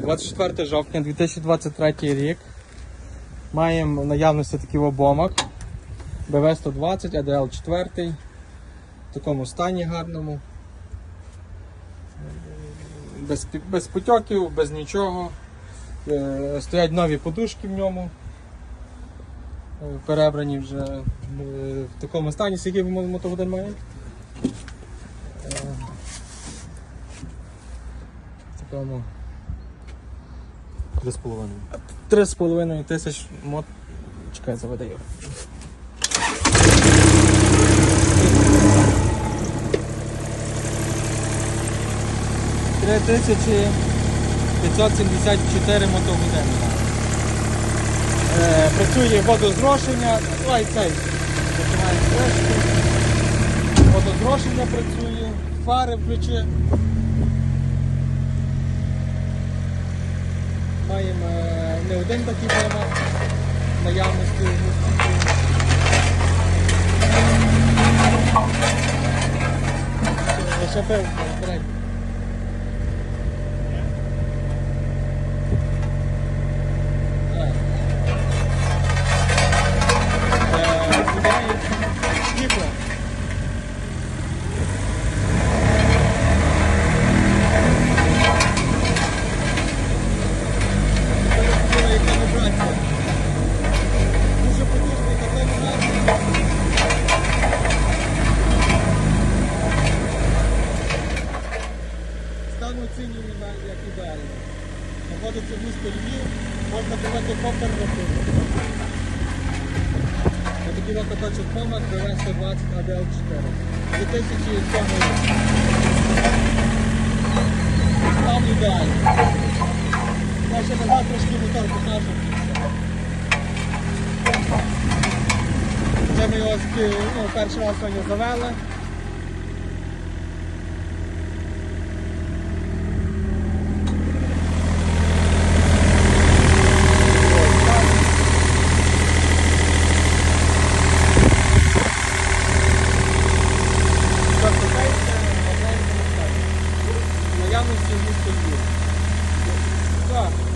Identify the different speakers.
Speaker 1: 24 жовтня 2023 рік. Маємо в наявності такий обомок. БВ-120, АДЛ 4 в такому стані гарному. Без, без потьоків, без нічого. Е, Стоять нові подушки в ньому. Е, Перебрані вже е, в такому стані. Скільки мотогодин має? В такому
Speaker 2: Три з половиною.
Speaker 1: 3,5 тисяч мот. Чекай, заведе його. Три тисячі 574 мотогодини. Е, працює водозрошення. Давай цей. Починаємо. Водозрошення працює, фари включи. Маємо е, не один такий дома наявності. в місті. Ще- Ще пив, беремо. Е, Стан оцінює на- як ідеально. Знаходиться в місті Львів, можна давати попер рахунок. Отакий от каточок Помак БВ-120 АДЛ-4. 2007 рік. Стан ідеальний. Я ще назад трошки мотор покажу. Це ми його ну, перший раз сьогодні завели. Тобто цей, Львів. Так.